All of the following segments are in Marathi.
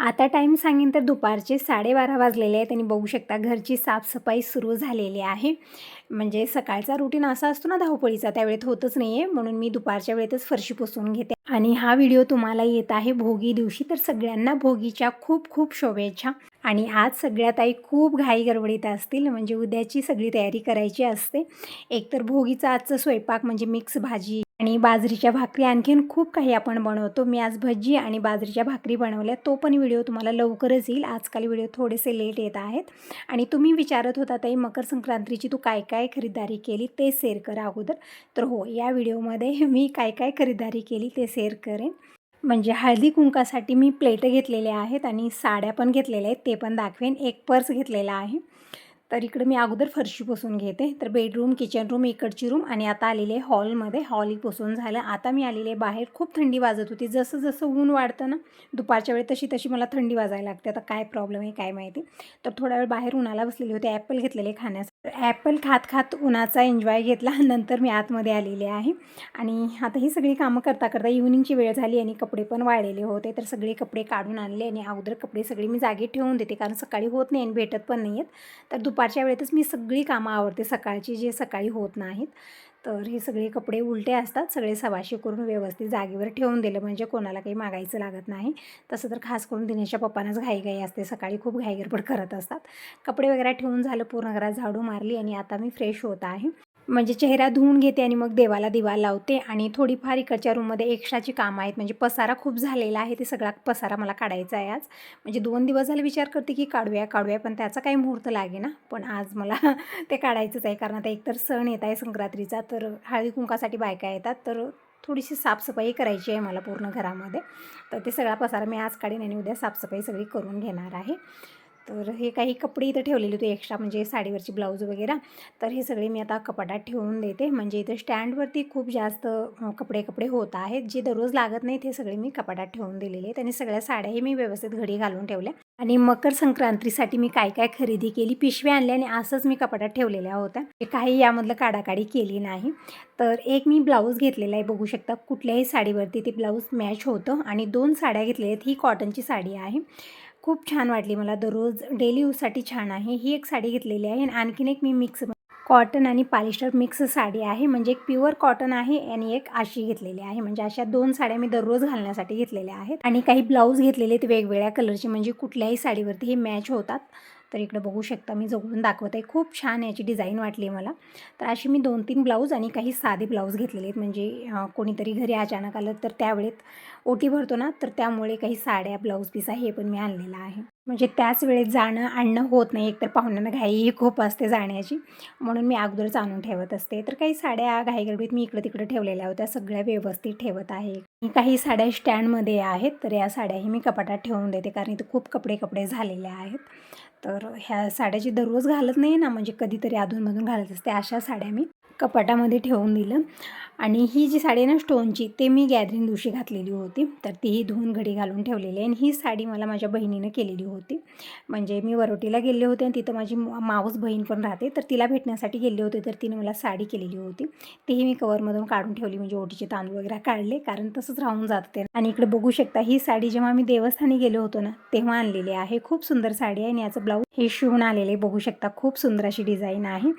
आता टाईम सांगेन तर दुपारचे साडेबारा वाजलेले आहेत आणि बघू शकता घरची साफसफाई सुरू झालेली आहे. म्हणजे सकाळचा रुटीन असा असतो ना धावपळीचा त्यावेळेत होतच नाही आहे म्हणून मी दुपारच्या वेळेतच फरशी पुसून घेते. आणि हा व्हिडिओ तुम्हाला येत आहे भोगी दिवशी. तर सगळ्यांना भोगीच्या खूप खूप शुभेच्छा. आणि आज सगळ्यात आई खूप घाई गडबडीत असतील. म्हणजे उद्याची सगळी तयारी करायची असते. एकतर भोगीचा आजचं स्वयंपाक म्हणजे मिक्स भाजी आणि बाजरीच्या भाकरी आणखीन खूप काही आपण बनवतो. मी आज भजी आणि बाजरीच्या भाकरी बनवल्या. तो पण व्हिडिओ तुम्हाला लवकरच येईल. आजकाल व्हिडिओ थोडेसे लेट येत आहेत. आणि तुम्ही विचारत होता ताई मकर संक्रांतीची तू काय काय खरीदारी केली ते शेअर करा अगोदर. तर हो या व्हिडिओमध्ये मी काय काय खरीदारी केली ते शेअर करेन. म्हणजे हळदी कुंकासाठी मी प्लेट घेतलेल्या आहेत आणि साड्या पण घेतलेल्या आहेत. ते पण दाखवेन. एक पर्स घेतलेला आहे. तर इकडे मी अगोदर फरशी पुसून घेते. तर बेडरूम किचन रूम इकडची रूम आणि आता आलेले आहे हॉलमध्ये हॉल पुसून झालं. आता मी आलेले आहे बाहेर. खूप थंडी वाजत होती. जसं जसं ऊन वाढतं ना दुपारच्या वेळी तशी तशी मला थंडी वाजायला लागते. आता काय प्रॉब्लेम आहे काय माहिती? तर थोडा वेळ बाहेर उन्हाला बसलेले होते. ॲपल घेतलेले खाण्यासाठी. ॲपल खात खात उन्हाचा एन्जॉय घेतला. नंतर मी आतमध्ये आलेले आहे. आणि आता ही सगळी कामं करता करता इव्हनिंगची वेळ झाली आणि कपडे पण वाळलेले होते. तर सगळे कपडे काढून आणले आणि अगोदर कपडे सगळे मी जागी ठेवून देते. कारण सकाळी होत नाही आणि भेटत पण नाही आहेत तर दुपारच्या वेळेतच मी सगळी कामं आवडते सकाळची जे सकाळी होत नाहीत तर हे सगळे कपडे उलटे असतात. सगळे सवाशे करून व्यवस्थित जागेवर ठेवून दिलं. म्हणजे कोणाला काही मागायचं लागत नाही. तसं तर खास करून दिनेशच्या पप्पांनाच घाईघाई असते. सकाळी खूप घाईगरपड करत असतात. कपडे वगैरे ठेवून झालं पूर्ण घरात झाडू मारली आणि आता मी फ्रेश होत आहे. म्हणजे चेहरा धुवून घेते आणि मग देवाला दिवा लावते आणि थोडीफार इकडच्या रूममध्ये एक्स्ट्राची कामं आहेत. म्हणजे पसारा खूप झालेला आहे. ते सगळा पसारा मला काढायचा आहे आज. म्हणजे दोन दिवस झाले विचार करते की काढूया काढूया पण त्याचा काही मुहूर्त लागे ना. पण आज मला ते काढायचंच आहे. कारण आता एकतर सण येत आहे संक्रांतीचा तर हळदी कुंकासाठी बायका येतात. तर थोडीशी साफसफाई करायची आहे मला पूर्ण घरामध्ये. तर ते सगळा पसारा मी आज काढीन आणि उद्या साफसफाई सगळी करून घेणार आहे. तर हे काही कपडे इथं ठेवलेले होते एक्स्ट्रा म्हणजे साडीवरची ब्लाऊज वगैरे. तर हे सगळे मी आता कपाटात ठेवून देते. म्हणजे इथं स्टँडवरती खूप जास्त कपडे कपडे होत आहेत. जे दररोज लागत नाहीत हे सगळे मी कपाटात ठेवून दिलेले आहेत. आणि सगळ्या साड्याही मी व्यवस्थित घडी घालून ठेवल्या. आणि मकर संक्रांतीसाठी मी काय काय खरेदी केली पिशव्या आणल्या आणि असंच मी कपाटात ठेवलेल्या होत्या. काही यामधलं काढाकाडी केली नाही. तर एक मी ब्लाऊज घेतलेला आहे. बघू शकता कुठल्याही साडीवरती ते ब्लाऊज मॅच होतं. आणि दोन साड्या घेतलेल्या आहेत. ही कॉटनची साडी आहे. खूप छान वाटली मला. दररोज डेली यूजसाठी छान आहे. ही एक साडी घेतलेली आहे आणि आणखीन एक मी मिक्स कॉटन आणि पॉलिस्टर मिक्स साडी आहे. म्हणजे एक प्युअर कॉटन आहे आणि एक आशी घेतलेली आहे. म्हणजे अशा दोन साड्या मी दररोज घालण्यासाठी घेतलेल्या आहेत. आणि काही ब्लाऊज घेतलेले आहेत वेगवेगळ्या कलरचे म्हणजे कुठल्याही साडीवरती हे मॅच होतात. तर इकडं बघू शकता मी जवळून दाखवत. आहे खूप छान याची डिझाईन वाटली आहे मला. तर अशी मी दोन तीन ब्लाऊज आणि काही साधे ब्लाऊज घेतलेले आहेत. म्हणजे कोणीतरी घरी अचानक आलं तर त्यावेळेत ओटी भरतो ना तर त्यामुळे काही साड्या ब्लाऊज पीस आहे हे पण मी आणलेलं आहे. म्हणजे त्याच वेळेत जाणं आणणं होत नाही. एकतर पाहुण्यांना घाईही खूप असते जाण्याची. म्हणून मी अगोदरच आणून ठेवत असते. तर काही साड्या घाईगडबीत मी इकडं तिकडं ठेवलेल्या होत्या. सगळ्या व्यवस्थित ठेवत आहे. काही साड्या स्टँडमध्ये आहेत तर या साड्याही मी कपाटात ठेवून देते. कारण इथे खूप कपडे कपडे झालेले आहेत. तर ह्या साड्याची दररोज घालत नाही ना म्हणजे कधीतरी अधूनमधून घालत असते अशा साड्या मी. कपाटामध्ये ठेवून दिलं. आणि ही जी साडी आहे ना स्टोनची ते मी गॅदरिंग दिवशी घातलेली होती. तर तीही धुवून घडी घालून ठेवलेली आहे. आणि ही साडी मला माझ्या बहिणीनं केलेली होती. म्हणजे मी वरोटीला गेले होते आणि तिथं माझी माऊस बहीण पण राहते. तर तिला भेटण्यासाठी गेले होते तर तिने मला साडी केलेली होती. तीही मी कवरमधून काढून ठेवली म्हणजे ओटीचे तांदूळ वगैरे काढले. कारण तसंच राहून जाते आणि इकडे बघू शकता ही साडी जेव्हा मी देवस्थानी गेलो होतो ना तेव्हा आणलेली आहे. खूप सुंदर साडी आहे आणि याचं ब्लाऊज हे शिवून आलेले बघू शकता खूप सुंदर अशी डिझाईन आहे.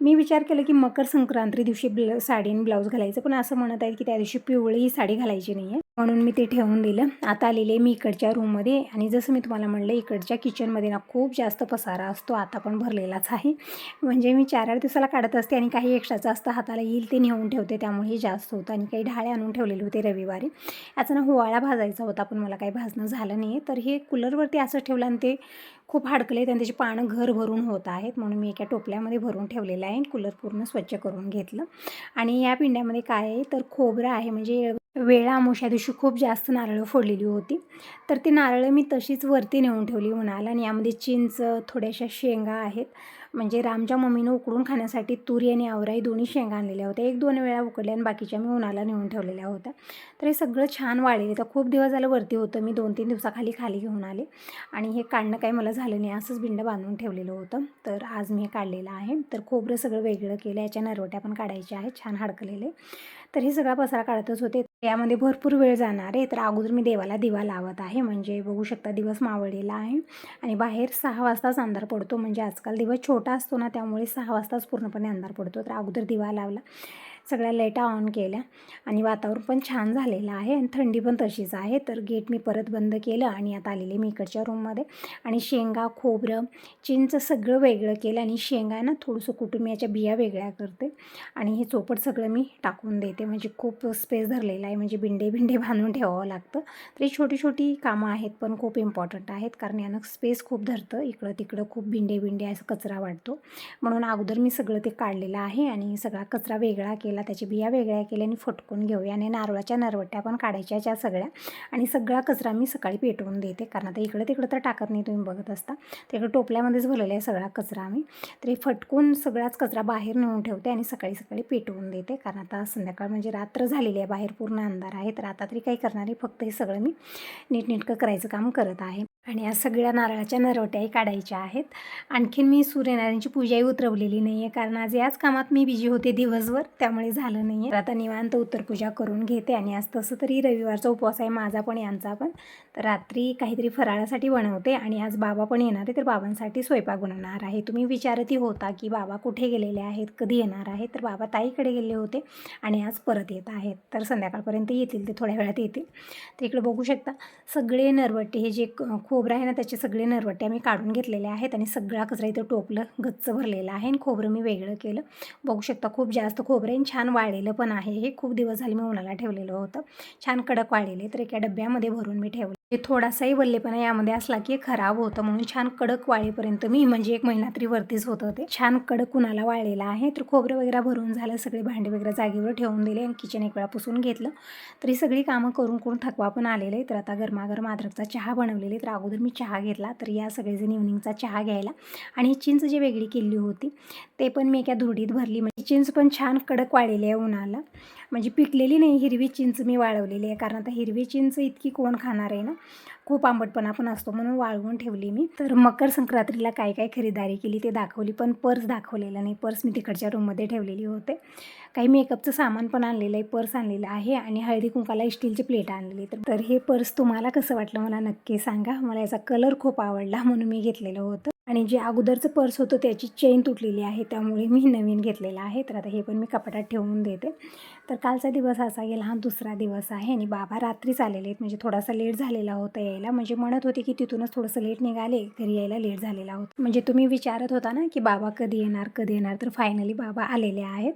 मी विचार केला की मकर संक्रांती दिवशी ब्ल साडी आणि ब्लाऊज घालायचं. पण असं म्हणत आहेत की त्या दिवशी पिवळी ही साडी घालायची नाही आहे म्हणून मी ते ठेवून दिलं. आता आलेले मी इकडच्या रूममध्ये आणि जसं मी तुम्हाला म्हणलं इकडच्या किचनमध्ये ना खूप जास्त पसारा असतो. आता पण भरलेलाच आहे. म्हणजे मी चार आठ दिवसाला काढत असते आणि काही एक्स्ट्राचं असतं हाताला येईल ते नेऊन ठेवते. त्यामुळे हे जास्त होतं. आणि काही ढाळे आणून ठेवलेले होते रविवारी. याचा ना होवाळा भाजायचा होता पण मला काही भाजणं झालं नाही तर हे कूलरवरती असं ठेवलं आणि ते खूप हाडकले आणि त्याची पानं घर भरून होत आहेत. म्हणून मी एका टोपल्यामध्ये भरून ठेवलेलं आहे कूलर पूर्ण स्वच्छ करून घेतलं. आणि या पिंड्यामध्ये काय आहे? तर खोबरं आहे. म्हणजे वेळा आमोशा दिवशी खूप जास्त नारळं फोडलेली होती. तर ती नारळं मी तशीच वरती नेऊन ठेवली म्हणाल आणि यामध्ये चिंच थोड्याशा शेंगा आहेत. म्हणजे रामच्या मम्मीनं उकडून खाण्यासाठी तुरी आणि आवराई दोन्ही शेंगा आणलेल्या होत्या. एक दोन वेळा उकडल्या आणि बाकीच्या मी उन्हाला नेऊन ठेवलेल्या होत्या. तर हे सगळं छान वाळले तर खूप दिवस झालं वरती होतं. मी दोन तीन दिवसाखाली खाली घेऊन आले आणि हे काढणं काही मला झालं नाही. असंच बिंड बांधून ठेवलेलं होतं. तर आज मी हे काढलेलं आहे. तर खोबरं सगळं वेगळं केलं. याच्या नरवट्या पण काढायच्या आहेत. छान हडकलेले. तर हे सगळा पसारा काढतच होते. यामध्ये भरपूर वेळ जाणार आहे. तर अगोदर मी देवाला दिवा लावत आहे. म्हणजे बघू शकता दिवस मावळलेला आहे. आणि बाहेर सहा वाजताच अंधार पडतो. म्हणजे आजकाल दिवस छोटा असतो ना त्यामुळे सहा वाजताच पूर्णपणे अंधार पडतो. तर अगोदर दिवा लावला. सगळ्या लाईटा ऑन केल्या आणि वातावरण पण छान झालेलं आहे आणि थंडी पण तशीच आहे. तर गेट मी परत बंद केलं आणि आता आलेले मी इकडच्या रूममध्ये. आणि शेंगा खोबरं चिंच सगळं वेगळं केलं आणि शेंगा आहे ना थोडंसं कुटुंबियाच्या बिया वेगळ्या करते. आणि हे चोपट सगळं मी टाकून देते. म्हणजे खूप स्पेस धरलेला आहे. म्हणजे बिंडे बिंडे बांधून ठेवावं लागतं. तर ही छोटी छोटी कामं आहेत पण खूप इम्पॉर्टंट आहेत. कारण यानं स्पेस खूप धरतं. इकडं तिकडं खूप बिंडे बिंडे असं कचरा वाटतो म्हणून अगोदर मी सगळं ते काढलेलं आहे आणि सगळा कचरा वेगळा केला त्याची बिया वेगळ्या केल्या आणि फटकून घेऊया आणि नारळाच्या नरवट्या पण काढायच्या त्या सगळ्या. आणि सगळा कचरा मी सकाळी पेटवून देते कारण आता इकडं तिकडं तर टाकत नाही तुम्ही बघत असता. तिकडं टोपल्यामध्येच भरलेला आहे सगळा कचरा आम्ही. तर हे फटकून सगळाच कचरा बाहेर नेऊन ठेवते आणि सकाळी सकाळी पेटवून देते कारण आता संध्याकाळ म्हणजे रात्र झालेली आहे बाहेर पूर्ण अंधार आहे. तर आता तरी काही करणार आहे फक्त हे सगळं मी नीटनेटकं करायचं काम करत आहे. आणि या सगळ्या नारळाच्या नरवट्याही काढायच्या आहेत. आणखीन मी सूर्यनारायणची पूजाही उतरवलेली नाही आहे कारण आज याच कामात मी बिजी होते दिवसभर त्यामुळे झालं नाही आहे आता निवांत उत्तरपूजा करून घेते आणि आज तसं तरी रविवारचा उपवास आहे माझा पण यांचा पण. तर रात्री काहीतरी फराळासाठी बनवते आणि आज बाबा पण येणार आहे तर बाबांसाठी स्वयंपाक बनवणार आहे. तुम्ही विचारतही होता की बाबा कुठे गेलेले आहेत कधी येणार आहे तर बाबा ताईकडे गेले होते आणि आज परत येत आहेत. तर संध्याकाळपर्यंत येतील ते थोड्या वेळात येतील. तर इकडे बघू शकता सगळे नरवटे हे जे खूप खोबरं आहे ना त्याचे सगळे नरवटे आम्ही काढून घेतलेले आहेत आणि सगळा कचरा इथं टोपलं गच्च भरलेलं आहे आणि खोबरं मी वेगळं केलं. बघू शकता खूप जास्त खोबरं आणि छान वाळलेलं पण आहे हे. खूप दिवस झाले मी उन्हाला ठेवलेलं होतं. छान कडक वाळलेले तर एका डब्यामध्ये भरून मी ठेवलं. हे थोडासाही वल्लेपणा यामध्ये असला की खराब होतं म्हणून छान कडक वाळेपर्यंत मी म्हणजे एक महिना तरी वरतीच होतं ते छान कडक कुणाला वाळलेला आहे. तर खोबरं वगैरे भरून झालं सगळे भांडे वगैरे जागेवर ठेवून दिले आणि किचन एक वेळा पुसून घेतलं. तरी सगळी कामं करून करून थकवा पण आलेलं. आहे तर आता गरमागरम अद्रकचा चहा बनवलेले. तर अगोदर मी चहा घेतला. तर या सगळेजण इव्हनिंगचा चहा घ्यायला. आणि चिंच जी वेगळी केली होती ते पण मी एका धुडीत भरली. म्हणजे चिंच पण छान कडक वाळलेली आहे उन्हाला. म्हणजे पिकलेली नाही हिरवी चिंच मी वाळवलेली आहे. कारण आता हिरवी चिंच इतकी कोण खाणार आहे ना? खूप आंबटपणा पण असतो म्हणून वाळवून ठेवली मी. तर मकर संक्रांतीला काय काय खरेदारी केली ते दाखवली पण पर्स दाखवलेलं नाही. पर्स मी तिकडच्या रूममध्ये ठेवलेली होते. काही मेकअपचं सामान पण आणलेलं आहे पर्स आणलेलं आहे आणि हळदी कुंकाला स्टीलची प्लेट आणलेली तर तर हे पर्स तुम्हाला कसं वाटलं मला नक्की सांगा. मला याचा कलर खूप आवडला म्हणून मी घेतलेलं होतं. आणि जे अगोदरचं पर्स होतं त्याची चेन तुटलेली आहे त्यामुळे मी नवीन घेतलेलं आहे. तर आता हे पण मी कपाटात ठेवून देते. तर कालचा दिवस असा गेला हा दुसरा दिवस आहे आणि बाबा रात्रीच आलेले आहेत. म्हणजे थोडासा लेट झालेला होता यायला. म्हणजे म्हणत होते की तिथूनच थोडंसं लेट निघाले घरी यायला लेट झालेला होता. म्हणजे तुम्ही विचारत होता ना की बाबा कधी येणार कधी येणार? तर फायनली बाबा आलेले आहेत.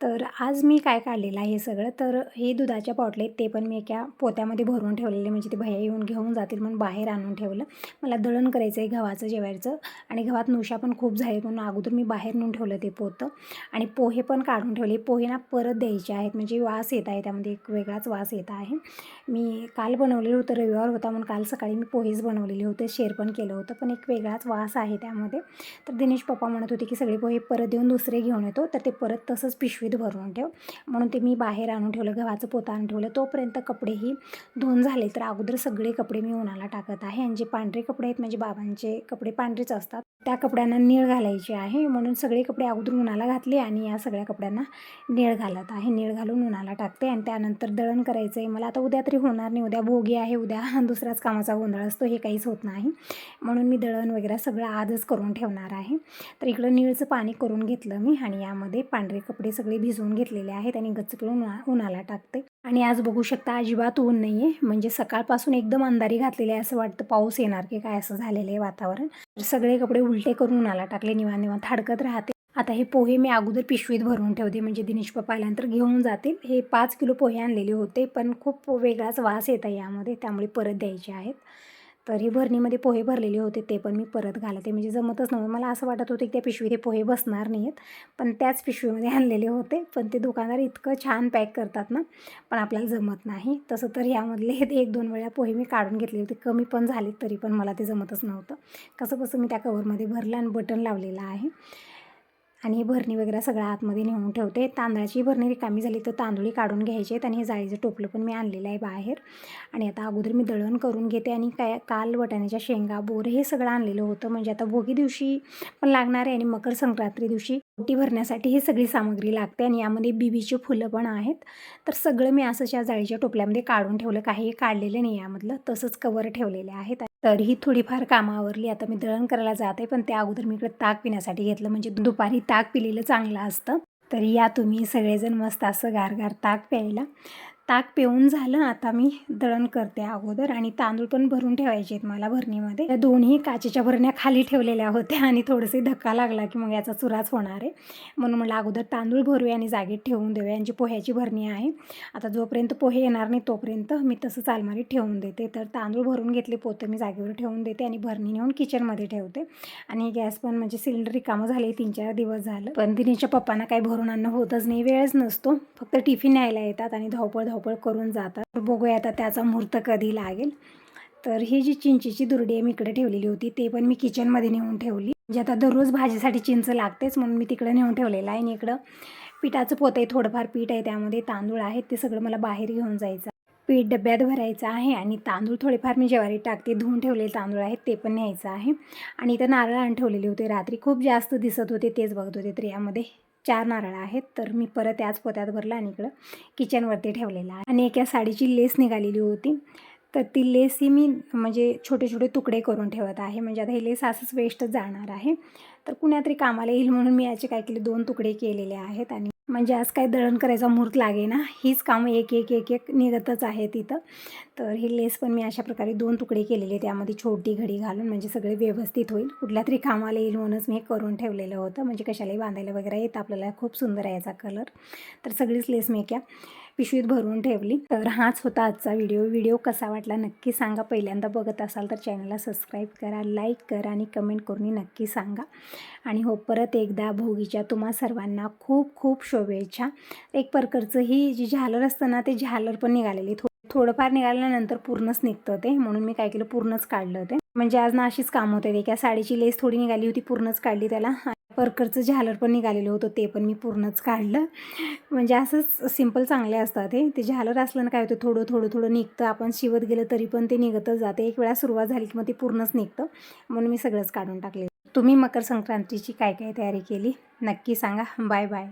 तर आज मी काय काढलेलं आहे हे सगळं? तर हे दुधाच्या बॉटल आहेत ते पण मी एका पोत्यामध्ये भरून ठेवलेले म्हणजे ते भैया येऊन घेऊन जातील म्हणून बाहेर आणून ठेवलं. मला दळण करायचं आहे गव्हाचं जेवायचं. आणि गव्हात नुशा पण खूप झाले म्हणून अगोदर मी बाहेर नेऊन ठेवलं ते पोतं. आणि पोहे पण काढून ठेवले. पोहे ना परत द्यायचे आहेत म्हणजे वास येत आहे त्यामध्ये एक वेगळाच वास येत आहे. मी काल बनवलेलं होतं रविवार होता म्हणून काल सकाळी मी पोहेच बनवलेले होते शेअर पण केलं होतं पण एक वेगळाच वास आहे त्यामध्ये. तर दिनेश पप्पा म्हणत होते की सगळे पोहे परत देऊन दुसरे घेऊन येतो तर ते परत तसंच पिशवीत भरून ठेव. म्हणून ते मी बाहेर आणून ठेवलं गव्हाचं पोतं आणून ठेवलं. तोपर्यंत कपडेही धुवून झाले तर अगोदर सगळे कपडे मी उन्हाला टाकत आहे. आणि जे पांढरे कपडे आहेत म्हणजे बाबांचे कपडे पांढरेच असतात त्या कपड्यांना निळ घालायचे आहे. म्हणून सगळे कपडे अगोदर उन्हाला घातले आणि या सगळ्या कपड्यांना निळ घालत आहे. निळ घालून उन्हाला टाकते आणि त्यानंतर दळण करायचं आहे मला आता उद्या तरी होणार नाही. उद्या भोगी आहे. उद्या दुसराच कामाचा गोंधळ असतो. हे काहीच होत नाही. म्हणून मी दळण वगैरे सगळं आजच करून ठेवणार आहे. तर इकडं निळचं पाणी करून घेतलं मी आणि यामध्ये पांढरे कपडे सगळे भिजवून घेतलेले आहेत आणि गच्च पिळून उन्हा उन्हाला टाकते. आणि आज बघू शकता अजिबात ऊन नाही आहे म्हणजे सकाळपासून एकदम अंधारी घातलेली आहे असं वाटतं. पाऊस येणार की काय असं झालेलं आहे वातावरण. सगळे कपडे उलटे करून उन्हाला टाकले. निवांत निवान थाडकत राहते. आता हे पोहे मी अगोदर पिशवीत भरून ठेवते. म्हणजे दिनेश पप्पा आल्यानंतर घेऊन जातील. हे पाच किलो पोहे आणलेले होते. पण खूप वेगळाच वास येत आहे यामध्ये. त्यामुळे परत द्यायचे आहेत. तर हे भरणीमध्ये पोहे भरलेले होते ते पण मी परत घालते. म्हणजे जमतच नव्हतं. मला असं वाटत होतं की त्या पिशवीत हे पोहे बसणार नाही आहेत पण त्याच पिशवीमध्ये आणलेले होते. पण ते दुकानदार इतकं छान पॅक करतात ना पण आपल्याला जमत नाही. तसं तर यामधले एक दोन वेळा पोहे मी काढून घेतले होते. कमी पण झाले तरी पण मला ते जमतच नव्हतं. कसं कसं मी त्या कवरमध्ये भरलं आणि बटन लावलेलं आहे. आणि हे भरणी वगैरे सगळं आतमध्ये नेऊन ठेवते. तांदळाची भरणी रिकामी झाली तर तांदूळी काढून घ्यायचे आहेत आणि हे जाळीचं टोपलं पण मी आणलेलं आहे बाहेर. आणि आता अगोदर मी दळण करून घेते आणि काय काल वटाण्याच्या शेंगा बोर हे सगळं आणलेलं होतं. म्हणजे आता भोगी दिवशी पण लागणार आहे आणि मकर संक्रांती दिवशी ओटी भरण्यासाठी ही सगळी सामग्री लागते आणि यामध्ये बीबीची फुलं पण आहेत. तर सगळं मी असं या जाळीच्या टोपल्यामध्ये काढून ठेवलं. काही काढलेलं नाही यामधलं. तसंच कवर ठेवलेले आहेत. तरीही थोडीफार कामावरली आता मी दळण करायला जाते. पण त्या अगोदर मी इकडे ताक पिण्यासाठी घेतलं. म्हणजे दुपारी ताक पिलेलं चांगलं असतं. तर या तुम्ही सगळेजण मस्त असं गारगार ताक प्यायला. ताक पिऊन झालं आता मी दळण करते अगोदर आणि तांदूळ पण भरून ठेवायचे आहेत मला भरणीमध्ये. या दोन्ही काचेच्या भरण्या खाली ठेवलेल्या होत्या आणि थोडेसे धक्का लागला की मग याचा चुराच होणार आहे. म्हणून म्हटलं अगोदर तांदूळ भरूया आणि जागेत ठेवून देऊया. यांची पोह्याची भरणी आहे. आता जोपर्यंत पोहे येणार नाही तोपर्यंत मी तसंच अलमारीत ठेवून देते. तर तांदूळ भरून घेतले पोतं मी जागेवर ठेवून देते आणि भरणी नेऊन किचनमध्ये ठेवते. आणि गॅस पण म्हणजे सिलेंडर रिकामं झाले तीन चार दिवस झालं. पण दिनीच्या पप्पांना काही भरून आणणं होतच नाही वेळच नसतो. फक्त टिफिन न्यायला येतात आणि धावपळ धावपळ करून जातात. तर बघूया आता त्याचा मुहूर्त कधी लागेल. तर ही जी चिंचेची दुर्डी आहे मी इकडे ठेवलेली होती ते पण मी किचनमध्ये नेऊन ठेवली. म्हणजे आता दररोज भाजीसाठी चिंच लागतेच म्हणून मी तिकडे नेऊन ठेवलेलं आहे. आणि इकडं पिठाचं पोतं आहे थोडंफार पीठ आहे त्यामध्ये तांदूळ आहेत ते सगळं मला बाहेर घेऊन जायचं पीठ डब्यात भरायचं आहे आणि तांदूळ थोडेफार मी ज्वारी टाकते धुवून ठेवलेले तांदूळ आहेत ते पण न्यायचं आहे. आणि इथं नारळ आणून ठेवलेले होते रात्री खूप जास्त दिसत होते तेच बघत होते तर यामध्ये चार नारळ आहेत तर मी परत त्याच पोत्यात भरलं आणि इकडं किचनवरती ठेवलेलं आहे. आणि एका साडीची लेस निघालेली होती. तर ती लेस ही मी म्हणजे छोटे छोटे तुकडे करून ठेवत आहे. म्हणजे आता हे लेस असंच वेस्टच जाणार आहे. तर कुण्यातरी कामाला येईल म्हणून मी याचे काय केले दोन तुकडे केलेले आहेत. आणि म्हणजे आज काय दळण करायचा मुहूर्त लागे ना हीच कामं एक एक एक एक निघतच आहे तिथं तर ही लेस पण मी अशा प्रकारे दोन तुकडे केलेले त्यामध्ये छोटी घडी घालून म्हणजे सगळे व्यवस्थित होईल. कुठल्या तरी कामाला येईल म्हणूनच मी हे करून ठेवलेलं होतं. म्हणजे कशालाही बांधायला वगैरे येतं आपल्याला खूप सुंदर आहे याचा कलर. तर सगळीच लेस मी एका पिशवीत भरून ठेवली. तर हाच होता आजचा व्हिडिओ. व्हिडिओ कसा वाटला नक्की सांगा. पहिल्यांदा बघत असाल तर चॅनलला सबस्क्राईब करा लाईक करा आणि कमेंट करून नक्की सांगा. आणि हो परत एकदा भोगीच्या तुम्हा सर्वांना खूप खूप शुभेच्छा. एक प्रकारचं ही जी झालर असतं ना ते झालर पण निघालेली. थो थोडंफार निघाल्यानंतर पूर्णच निघतं ते म्हणून मी काय केलं पूर्णच काढलं ते. म्हणजे आज ना अशीच काम होते ते त्या साडीची लेस थोडी निघाली होती पूर्णच काढली त्याला. परकरचं झालर पण निघालेलं होतं ते पण मी पूर्णच काढलं. म्हणजे असंच सिंपल चांगले असतात हे. ते झालर असलं ना काय होतं थोडं थोडं थोडं निघतं. आपण शिवत गेलं तरी पण ते निघतच जाते. एक वेळा सुरुवात झाली की मग ते पूर्णच निघतं. म्हणून मी सगळंच काढून टाकले तुम्ही मकर संक्रांतीची काय काय तयारी केली? नक्की सांगा. Bye bye.